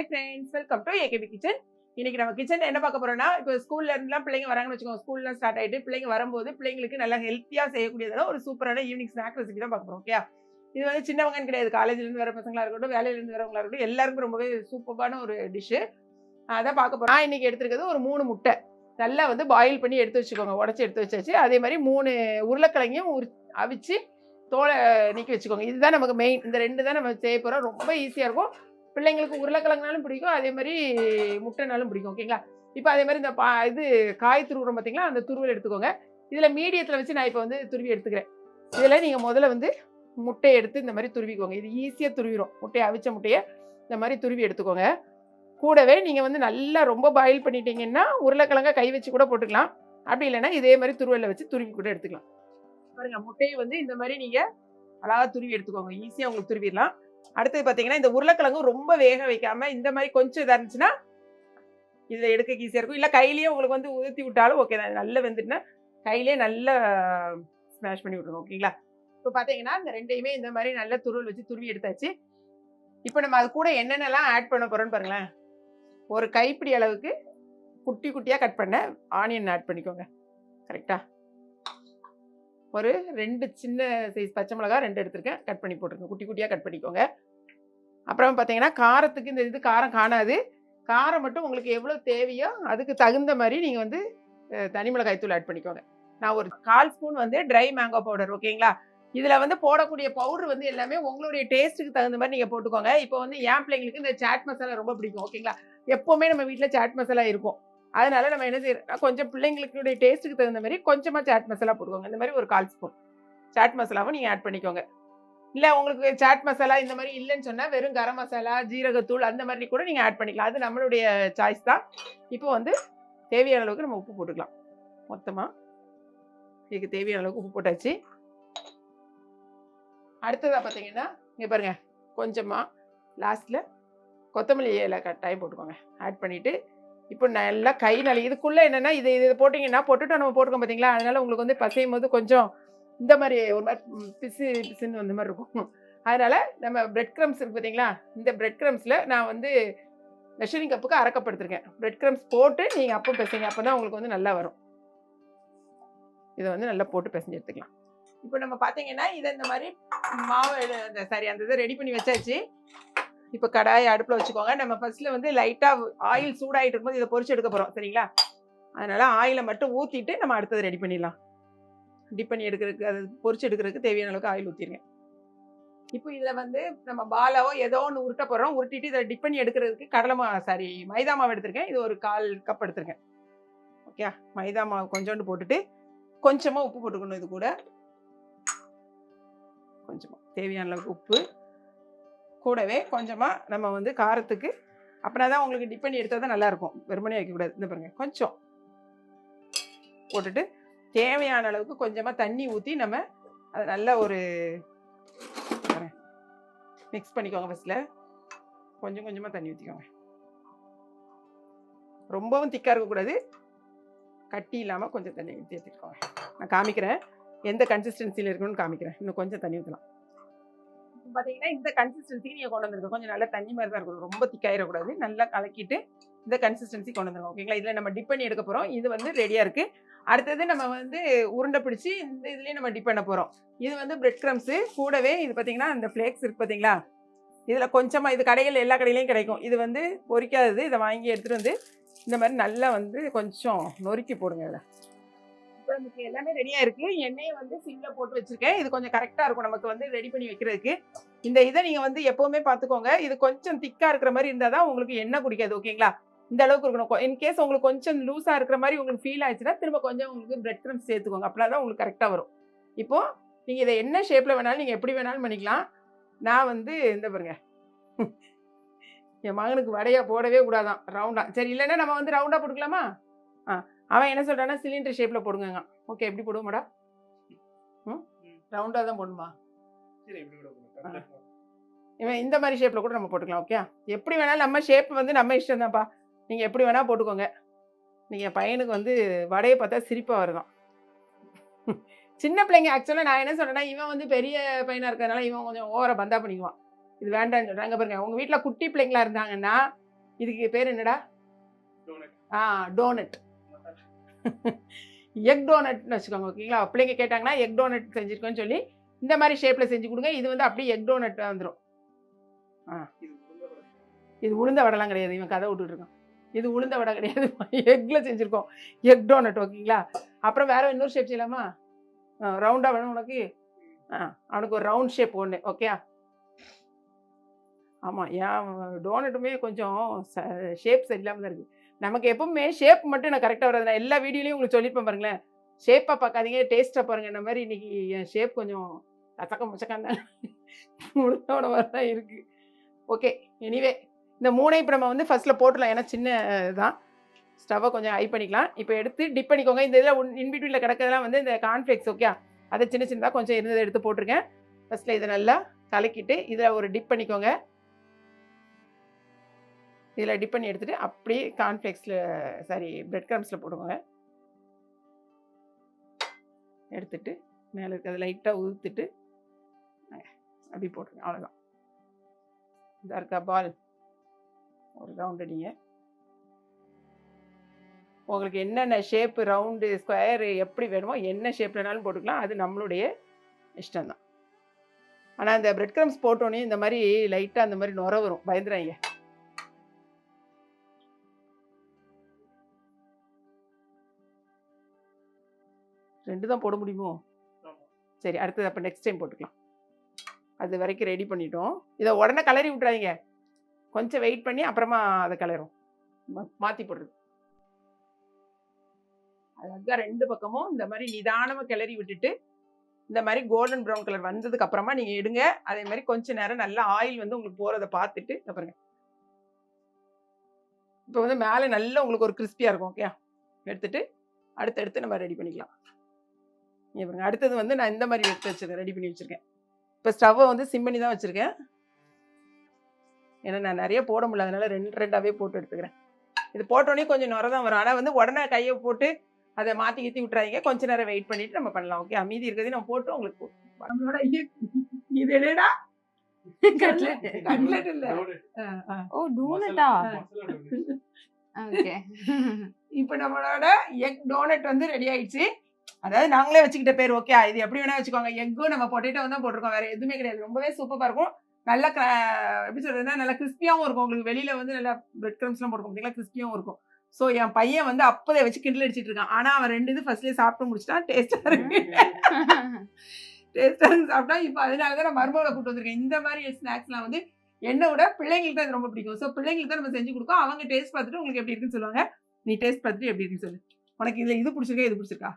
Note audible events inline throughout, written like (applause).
Hi friends welcome to AKP kitchen இன்னைக்கு நம்ம kitchen என்ன பார்க்க போறோம்னா இப்போ ஸ்கூல்ல இருந்துலாம் பிள்ளைங்க வராங்கன்னு வச்சுக்கோங்க. ஸ்கூல்லாம் ஸ்டார்ட் ஆயிட்டு பிள்ளைங்க வரும்போது பிள்ளைங்களுக்கு நல்லா ஹெல்த்தியா செய்யக்கூடியதான ஒரு சூப்பரான ஈவினிங் ஸ்நாக் ரெசிபி தான் பார்க்க போறோம் ஓகே இது வந்து சின்னவங்கன்னு கிடையாது. காலேஜ்ல இருந்து வர பசங்களா இருக்கட்டும் வேலையில இருந்து வரவங்களா இருக்கட்டும் எல்லாருக்கும் ரொம்பவே சூப்பரான ஒரு டிஷ்ஷு அதான் பார்க்க போறோம். நான் இன்னைக்கு எடுத்துருக்கிறது ஒரு மூணு முட்டை. நல்லா வந்து பாயில் பண்ணி எடுத்து வச்சுக்கோங்க. உடச்சி எடுத்து வச்சாச்சு. அதே மாதிரி மூணு உருளைக்கிழங்கையும் உரி அவிச்சு தோலை நீக்கி வச்சுக்கோங்க. இதுதான் நமக்கு மெயின் இந்த ரெண்டு தான் நம்ம செய்ய போகிறோம் ரொம்ப ஈஸியாக இருக்கும். பிள்ளைங்களுக்கு உருளைக்கிழங்குனாலும் பிடிக்கும் அதே மாதிரி முட்டைனாலும் பிடிக்கும் ஓகேங்களா இப்போ அதே மாதிரி இந்த பா இது காய் துருவுறோம் பார்த்தீங்களா அந்த துருவல் எடுத்துக்கோங்க. இதில் மீடியத்தில் வச்சு நான் இப்போ வந்து துருவி எடுத்துக்கிறேன். இதில் நீங்கள் முதல்ல வந்து முட்டையை எடுத்து இந்த மாதிரி துருவிக்கோங்க. இது ஈஸியாக துருவிடும் முட்டையை அவிச்ச முட்டையை இந்த மாதிரி துருவி எடுத்துக்கோங்க. கூடவே நீங்கள் வந்து நல்லா ரொம்ப பாயில் பண்ணிட்டீங்கன்னா உருளைக்கிழங்க கை வச்சு கூட போட்டுக்கலாம். அப்படி இல்லைன்னா இதே மாதிரி துருவலில் வச்சு துருவி கூட எடுத்துக்கலாம். பாருங்கள் முட்டையை வந்து இந்த மாதிரி நீங்கள் அழகாக துருவி எடுத்துக்கோங்க. ஈஸியாக உங்களுக்கு துருவிடலாம். அடுத்தது பார்த்தீங்கன்னா இந்த உருளைக்கிழங்கு ரொம்ப வேக வைக்காம இந்த மாதிரி கொஞ்சம் இதாக இருந்துச்சுன்னா இதில் எடுக்க ஈஸியாக இருக்கும். இல்லை கையிலேயே உங்களுக்கு வந்து ஊற்றி விட்டாலும் ஓகே தான். நல்லா வெந்துட்டுனா கையிலே நல்லா ஸ்மாஷ் பண்ணி விட்ருங்க ஓகேங்களா இப்போ பார்த்தீங்கன்னா இந்த ரெண்டையுமே இந்த மாதிரி நல்ல துருள் வச்சு துருவி எடுத்தாச்சு. இப்போ நம்ம அது கூட என்னென்னலாம் ஆட் பண்ண போகிறோன்னு பாருங்களேன். ஒரு கைப்பிடி அளவுக்கு குட்டி குட்டியாக கட் பண்ண ஆனியன் ஆட் பண்ணிக்கோங்க. கரெக்டாக ஒரு ரெண்டு சின்ன சைஸ் பச்சை மிளகா ரெண்டு எடுத்திருக்கேன். கட் பண்ணி போட்டிருக்கேன். குட்டி குட்டியாக கட் பண்ணிக்கோங்க. அப்புறம் பார்த்தீங்கன்னா காரத்துக்கு இந்த இது காரம் காணாது. காரம் மட்டும் உங்களுக்கு எவ்வளோ தேவையோ அதுக்கு தகுந்த மாதிரி நீங்கள் வந்து தனி மிளகாய் தூள் ஆட் பண்ணிக்கோங்க. நான் ஒரு கால் ஸ்பூன் வந்து ட்ரை மேங்கோ பவுடர் ஓகேங்களா இதில் வந்து போடக்கூடிய பவுடர் வந்து எல்லாமே உங்களுடைய டேஸ்ட்டுக்கு தகுந்த மாதிரி நீங்கள் போட்டுக்கோங்க. இப்போ வந்து என் பிள்ளைங்களுக்கு இந்த சாட் மசாலா ரொம்ப பிடிக்கும் ஓகேங்களா எப்போவுமே நம்ம வீட்டில் சாட் மசாலா இருக்கும். அதனால நம்ம என்ன செய்யறோம்னா கொஞ்சம் பிள்ளைங்களுடைய டேஸ்ட்டுக்கு தகுந்த மாதிரி கொஞ்சமாக சாட் மசாலா போட்டுக்கோங்க. இந்த மாதிரி ஒரு கால் ஸ்பூன் சாட் மசாலாவும் நீங்கள் ஆட் பண்ணிக்கோங்க. இல்லை உங்களுக்கு சாட் மசாலா இந்த மாதிரி இல்லைன்னு சொன்னால் வெறும் கரம் மசாலா ஜீரகத்தூள் அந்த மாதிரி கூட நீங்கள் ஆட் பண்ணிக்கலாம். அது நம்மளுடைய சாய்ஸ் தான். இப்போ வந்து தேவையான அளவுக்கு நம்ம உப்பு போட்டுக்கலாம். மொத்தமாக இதுக்கு தேவையான அளவுக்கு உப்பு போட்டாச்சு. அடுத்ததாக பார்த்தீங்கன்னா இங்கே பாருங்கள் கொஞ்சமாக லாஸ்ட்டில் கொத்தமல்லி இலை கட்டாயம் போட்டுக்கோங்க. ஆட் பண்ணிவிட்டு இப்போ நல்லா கை நலி இதுக்குள்ளே என்னென்னா இது இது போட்டிங்கன்னா பொட்டுட்டோ நம்ம போட்டுக்கோம் பார்த்தீங்களா அதனால உங்களுக்கு வந்து பசையும் போது கொஞ்சம் இந்த மாதிரி ஒரு மாதிரி பிசு பிசுன்னு வந்த மாதிரி இருக்கும். அதனால் நம்ம பிரெட் க்ரம்ஸ் இருக்குது பார்த்தீங்களா இந்த பிரெட் க்ரம்ஸில் நான் வந்து மெஷரிங் கப்புக்கு அறக்கப்படுத்திருக்கேன் பிரெட் க்ரம்ஸ் போட்டு நீங்கள் அப்போ பிசைங்க அப்போ தான் உங்களுக்கு வந்து நல்லா வரும். இதை வந்து நல்லா போட்டு பிசைஞ்சு எடுத்துக்கலாம். இப்போ நம்ம பார்த்தீங்கன்னா இதை இந்த மாதிரி மாவு இந்த சாரி அந்த இதை ரெடி பண்ணி வச்சாச்சு. இப்போ கடாயை அடுப்பில் வச்சுக்கோங்க. நம்ம ஃபர்ஸ்ட்ல வந்து லைட்டாக ஆயில் சூடாகிட்டு இருக்கும்போது இதை பொறிச்சு எடுக்க போகிறோம் சரிங்களா? அதனால ஆயிலை மட்டும் ஊற்றிட்டு நம்ம அடுத்தது ரெடி பண்ணிடலாம். டிப் பண்ணி எடுக்கிறதுக்கு அது பொறிச்சு எடுக்கிறதுக்கு தேவையான அளவுக்கு ஆயில் ஊற்றிருங்க இப்போ இதில் வந்து நம்ம பாலாவோ ஏதோ ஒன்று உருட்ட போகிறோம் உருட்டிட்டு இதை டிப் பண்ணி எடுக்கிறதுக்கு கடலை மாவு சாரி மைதா மாவு எடுத்திருக்கேன். இது ஒரு கால் கப் எடுத்திருக்கேன். ஓகே மைதா மாவு கொஞ்சோண்டு போட்டுட்டு கொஞ்சமாக உப்பு போட்டுக்கணும் இது கூட. கொஞ்சமாக தேவையான அளவுக்கு உப்பு. கூடவே கொஞ்சமாக நம்ம வந்து காரத்துக்கு அப்படின்னா தான் உங்களுக்கு டிப் பண்ணி எடுத்தால் தான் நல்லாயிருக்கும். வெறுமனே வைக்கக்கூடாது இந்த பாருங்கள் கொஞ்சம் போட்டுட்டு தேவையான அளவுக்கு கொஞ்சமாக தண்ணி ஊற்றி நம்ம அதை நல்ல ஒரு மிக்ஸ் பண்ணிக்கோங்க ஃபஸ்ட்டில் கொஞ்சம் கொஞ்சமாக தண்ணி ஊற்றிக்கோங்க ரொம்பவும் திக்காக இருக்கக்கூடாது. கட்டி இல்லாமல் கொஞ்சம் தண்ணி ஊற்றி எடுத்துக்கோங்க. நான் காமிக்கிறேன். எந்த கன்சிஸ்டன்சியில் இருக்கணும்னு காமிக்கிறேன். இன்னும் கொஞ்சம் தண்ணி ஊற்றலாம் பார்த்தீங்கன்னா இந்த கன்சிஸ்டன்சி நீங்கள் கொண்டு வந்துருக்கோம் கொஞ்சம் நல்லா தண்ணி மாதிரி தான் இருக்கணும். ரொம்ப திக்காயிடக்கூடாது. நல்லா கலக்கிட்டு இந்த கன்சிஸ்டன்சி கொண்டு வந்துருக்கோம் ஓகேங்களா இதில் நம்ம டிப் பண்ணி எடுக்க போகிறோம் இது வந்து ரெடியாக இருக்குது அடுத்தது நம்ம வந்து உருண்டை பிடிச்சி இந்த இதுலேயே நம்ம டிப் பண்ண போகிறோம் இது வந்து பிரெட் க்ரம்ஸு கூடவே இது பார்த்தீங்கன்னா அந்த ஃப்ளேக்ஸ் இருக்குது பார்த்தீங்களா இதில் கொஞ்சமாக இது கடைகள் எல்லா கடையிலையும் கிடைக்கும். இது வந்து பொறிக்காதது இதை வாங்கி எடுத்துகிட்டு வந்து இந்த மாதிரி நல்லா வந்து கொஞ்சம் நொறுக்கி போடுங்க இதில் குழம்புக்கு எல்லாமே ரெடியாக இருக்குது எண்ணெயை வந்து சிம்மில் போட்டு வச்சுருக்கேன். இது கொஞ்சம் கரெக்டாக இருக்கும் நமக்கு வந்து ரெடி பண்ணி வைக்கிறதுக்கு. இந்த இதை நீங்கள் வந்து எப்போவுமே பார்த்துக்கோங்க. இது கொஞ்சம் திக்காக இருக்கிற மாதிரி இருந்தால் தான் உங்களுக்கு எண்ணெய் குடிக்காது ஓகேங்களா இந்த அளவுக்கு இருக்கணும். இன்கேஸ் உங்களுக்கு கொஞ்சம் லூஸாக இருக்கிற மாதிரி உங்களுக்கு ஃபீல் ஆயிடுச்சுன்னா திரும்ப கொஞ்சம் உங்களுக்கு பிரெட் க்ரம்ஸ் சேர்த்துக்கோங்க. அப்படின்னா தான் உங்களுக்கு கரெக்டாக வரும். இப்போது நீங்கள் இதை என்ன ஷேப்பில் வேணாலும் நீங்கள் எப்படி வேணாலும் பண்ணிக்கலாம். நான் வந்து இந்த பாருங்க. என் மகனுக்கு வடையாக போடவே கூடாதான். ரவுண்டாக சரி இல்லைன்னா நம்ம வந்து ரவுண்டாக போட்டுக்கலாமா? ஆ. அவன் என்ன சொல்கிறான்னா சிலிண்டர் ஷேப்பில் போடுங்க ஓகே எப்படி போடுவோமாடா? ம்? ரவுண்டாக தான் போடணுமா? சரி இப்படி கூட போடுங்க. இவன் இந்த மாதிரி ஷேப்பில் கூட நம்ம போட்டுக்கலாம் ஓகே எப்படி வேணாலும் நம்ம ஷேப் வந்து நம்ம இஷ்டம் தான்ப்பா நீங்கள் எப்படி வேணால் போட்டுக்கோங்க. நீங்கள் பையனுக்கு வந்து வடையை பார்த்தா சிரிப்பாக வருதான். சின்ன பிள்ளைங்க ஆக்சுவலாக நான் என்ன சொல்கிறேன்னா இவன் வந்து பெரிய பையனாக இருக்கிறதுனால இவன் கொஞ்சம் ஓவர பந்தா பண்ணிக்குவான் இது வேண்டாம்னு சொல்கிறாங்க பாருங்க உங்கள் வீட்டில் குட்டி பிள்ளைங்களா இருந்தாங்கன்னா இதுக்கு பேர் என்னடா. ஆ டோனட் (laughs) எக் டோனட்னு வச்சுக்கோங்க ஓகேங்களா? பிள்ளைங்க கேட்டாங்கன்னா எக் டோனட் செஞ்சுருக்கோன்னு சொல்லி இந்த மாதிரி ஷேப்பில் செஞ்சு கொடுங்க. இது வந்து அப்படியே எக் டோனட் வந்துடும் ஆ. இது உளுந்த வடைலாம் கிடையாது. இவன் கதை விட்டுட்டு இருக்கான். இது உளுந்த வடை கிடையாது. (laughs) எக்கில் செஞ்சுருக்கோம். எக் டோனட் ஓகேங்களா? அப்புறம் வேறு இன்னொரு ஷேப் செய்யலாமா? ரவுண்டாக வேணும் உனக்கு? ஆ அவனுக்கு ஒரு ரவுண்ட் ஷேப் ஒன்று ஓகே ஆமாம் ஏன் டோனட்டுமே கொஞ்சம் ஷேப் சரியில்லாமல் தான் இருக்குது நமக்கு எப்பவுமே ஷேப் மட்டும் நான் கரெக்டாக வராது நான் எல்லா வீடியோலையும் உங்களுக்கு சொல்லியிருப்பேன் பாருங்களேன். ஷேப்பாக பார்க்காதீங்க டேஸ்ட்டாக பாருங்கள் இந்த மாதிரி இன்னைக்கு என் ஷேப் கொஞ்சம் கச்சக்க முச்சக்கம் தான் உளுந்தோட மாதிரி தான் இருக்குது ஓகே எனிவே இந்த மூணை இப்போ நம்ம வந்து ஃபர்ஸ்ட்டில் போட்டுடலாம். ஏன்னா சின்ன தான் ஸ்டவ்வை கொஞ்சம் ஹை பண்ணிக்கலாம். இப்போ எடுத்து டிப் பண்ணிக்கோங்க. இந்த இதில் இன்பிட்வீனில் கிடக்கிறதெல்லாம் வந்து இந்த கார்ன்ஃப்ளேக்ஸ் ஓகே அதை சின்ன சின்னதாக கொஞ்சம் இருந்ததை எடுத்து போட்டிருக்கேன். ஃபஸ்ட்டில் இதை நல்லா கலக்கிட்டு இதில் ஒரு டிப் பண்ணிக்கோங்க. இதில் டிப் பண்ணி எடுத்துட்டு அப்படியே கார்ன்ஃப்ளேக்ஸில் சாரி பிரெட் கிரம்ஸில் போடுவோங்க எடுத்துட்டு மேலே இருக்கிறத லைட்டாக உதுத்துட்டு அப்படி போட்டுருங்க. அவ்வளோதான் இதாக இருக்கா பால் ஒரு ரவுண்ட் அடிங்க உங்களுக்கு என்னென்ன ஷேப்பு ரவுண்டு ஸ்கொயரு எப்படி வேணுமோ என்ன ஷேப்லனாலும் போட்டுக்கலாம். அது நம்மளுடைய இஷ்டம்தான். ஆனால் அந்த பிரெட் கிரம்ஸ் போட்டோன்னே இந்த மாதிரி லைட்டாக அந்த மாதிரி நுர வரும். பயந்துறாங்க ரெண்டு தான் போட முடியுமோ. சரி அடுத்தது அப்போ நெக்ஸ்ட் டைம் போட்டுக்கலாம். அது வரைக்கும் ரெடி பண்ணிட்டோம். இதை உடனே கலரி விட்றாதீங்க கொஞ்சம் வெயிட் பண்ணி அப்புறமா அதை கலரும் மாற்றி போடுறது. அழகாக ரெண்டு பக்கமும் இந்த மாதிரி நிதானமாக கிளறி விட்டுட்டு இந்த மாதிரி கோல்டன் ப்ரௌன் கலர் வந்ததுக்கு அப்புறமா நீங்கள் எடுங்க. அதே மாதிரி கொஞ்ச நேரம் நல்லா ஆயில் வந்து உங்களுக்கு போகிறத பார்த்துட்டு பாருங்க. இப்போ வந்து மேலே நல்லா உங்களுக்கு ஒரு கிறிஸ்பியாக இருக்கும் ஓகே எடுத்துட்டு அடுத்து அடுத்து நம்ம ரெடி பண்ணிக்கலாம். இங்க அடுத்தது வந்து நான் இந்த மாதிரி எடுத்து வச்சிருக்கேன் ரெடி பண்ணி வச்சிருக்கேன். இப்போ ஸ்டவ்வை வந்து சிம் பண்ணி தான் வச்சிருக்கேன். ஏன்னா நான் நிறைய போட முடியல அதனால ரெண்டு ரெண்டாவே போட்டு எடுத்துக்கிறேன். இது போட்டோடனே கொஞ்சம் நுர தான் வரும். ஆனால் வந்து உடனே கையை போட்டு அதை மாற்றி கீத்தி விட்றாதீங்க கொஞ்ச நேரம் வெயிட் பண்ணிட்டு நம்ம பண்ணலாம் ஓகே மீதி இருக்கிறதையும் நம்ம போட்டு உங்களுக்கு நம்மளோட இது என்னடா? கட்லெட் கட்லெட் (laughs) இல்ல. ஓ டூனட்டா. ஓகே இப்போ நம்மளோட எக் டோனட் வந்து ரெடி ஆயிடுச்சு. அதாவது நாங்களே வச்சுக்கிட்ட பேர் ஓகே இது எப்படி வேணா வச்சுக்கோங்க. எக்கும் நம்ம பொட்டேட்டோ தான் போட்டிருக்கோம். வேற எதுவுமே கிடையாது. ரொம்பவே சூப்பராக இருக்கும். நல்லா க- எப்படி சொல்றதுன்னா நல்லா கிறிஸ்பியாவும் இருக்கும். உங்களுக்கு வெளியில வந்து நல்லா பிரெட் கிரம்ஸ்லாம் போட்டுருக்கோம் பார்த்தீங்களா கிறிஸ்பியாகவும் இருக்கும். ஸோ என் பையன் வந்து அப்போதை வச்சு கிண்டல் அடிச்சிட்டு இருக்கான். ஆனால் அவன் ரெண்டு இது ஃபர்ஸ்ட்லேயே சாப்பிட்டு முடிச்சிட்டான் டேஸ்ட்டாக இருக்கு. டேஸ்ட்டாக இருக்கு. சாப்பிட்டா இப்போ அதனால தான் நான் மருமகளை கூப்பிட்டு வந்திருக்கேன். இந்த மாதிரி ஸ்நாக்ஸ்லாம் வந்து என்னை விட பிள்ளைங்களுக்கு தான் இது ரொம்ப பிடிக்கும். ஸோ பிள்ளைங்களுக்கு தான் நம்ம செஞ்சு கொடுக்கோம். அவங்க டேஸ்ட் பார்த்துட்டு உங்களுக்கு எப்படி இருக்குன்னு சொல்லுவாங்க. நீ டேஸ்ட் பார்த்துட்டு எப்படி இருக்குன்னு சொல்லு. உனக்கு இதில் இது பிடிச்சிருக்கா? இது பிடிச்சிருக்கா?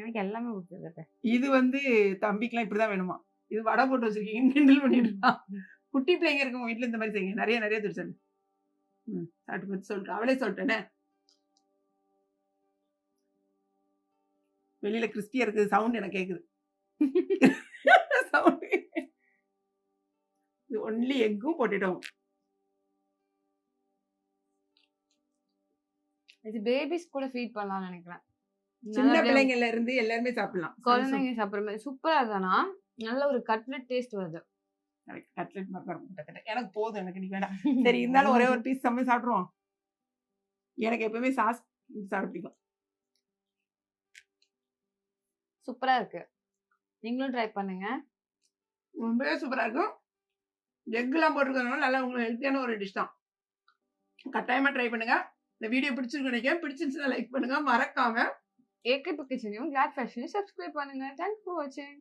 எனக்கு எல்லாமே பிடிச்சிருக்கு இது வந்து தம்பிக்கெல்லாம் இப்படிதான் வேணுமா? இது வடை போட்டு வச்சிருக்கீங்க கிண்டல் பண்ணிட்டு. குட்டி பிள்ளைங்க இருக்கவங்க வீட்டுல இந்த மாதிரி செய்யுங்க. நிறைய நிறைய தெரிஞ்சு ம் சாப்பிட்டு பார்த்து சொல்லிட்டு அவளே சொல்லிட்டேனே வெளியில கிறிஸ்பியா இருக்குது சவுண்ட் எனக்கு கேக்குது. (laughs) சவுண்ட் இது ஒன்லி எக்கும் போட்டுட்டோம் இது பேபிஸ் கூட ஃபீட் பண்ணலாம்னு நினைக்கிறேன். சின்ன பிள்ளைங்கள்ல இருந்து எல்லாருமே சாப்பிடலாம். குழந்தைங்க சாப்பிடுற மாதிரி சூப்பரா இருக்கானா நல்ல ஒரு கட்லெட் டேஸ்ட் வருது. கட்லெட் மாதிரி எனக்கு போதும். எனக்கு நீ வேண்டாம். (laughs) சரி இருந்தாலும் ஒரே (laughs) ஒரு பீஸ் சமைச்சு சாப்பிட்ருவோம் எனக்கு எப்பவுமே சாஸ் சாப்பிட பிடிக்கும். சூப்பரா இருக்கு. நீங்களும் ட்ரை பண்ணுங்க. ரொம்பவே சூப்பராக இருக்கும். எக்லாம் போட்டிருக்கறதுனால நல்லா உங்களுக்கு ஹெல்த்தியான ஒரு டிஷ் தான். கட்டாயமாக ட்ரை பண்ணுங்க. இந்த வீடியோ பிடிச்சிருக்கு நினைக்கிறேன். பிடிச்சிருந்துச்சுன்னா லைக் பண்ணுங்க. மறக்காம ஏகே கிச்சனையும் கிளாட் ஃபேஷனையும் சப்ஸ்கிரைப் பண்ணுங்க தேங்க்ஸ் ஃபார் வாட்சிங்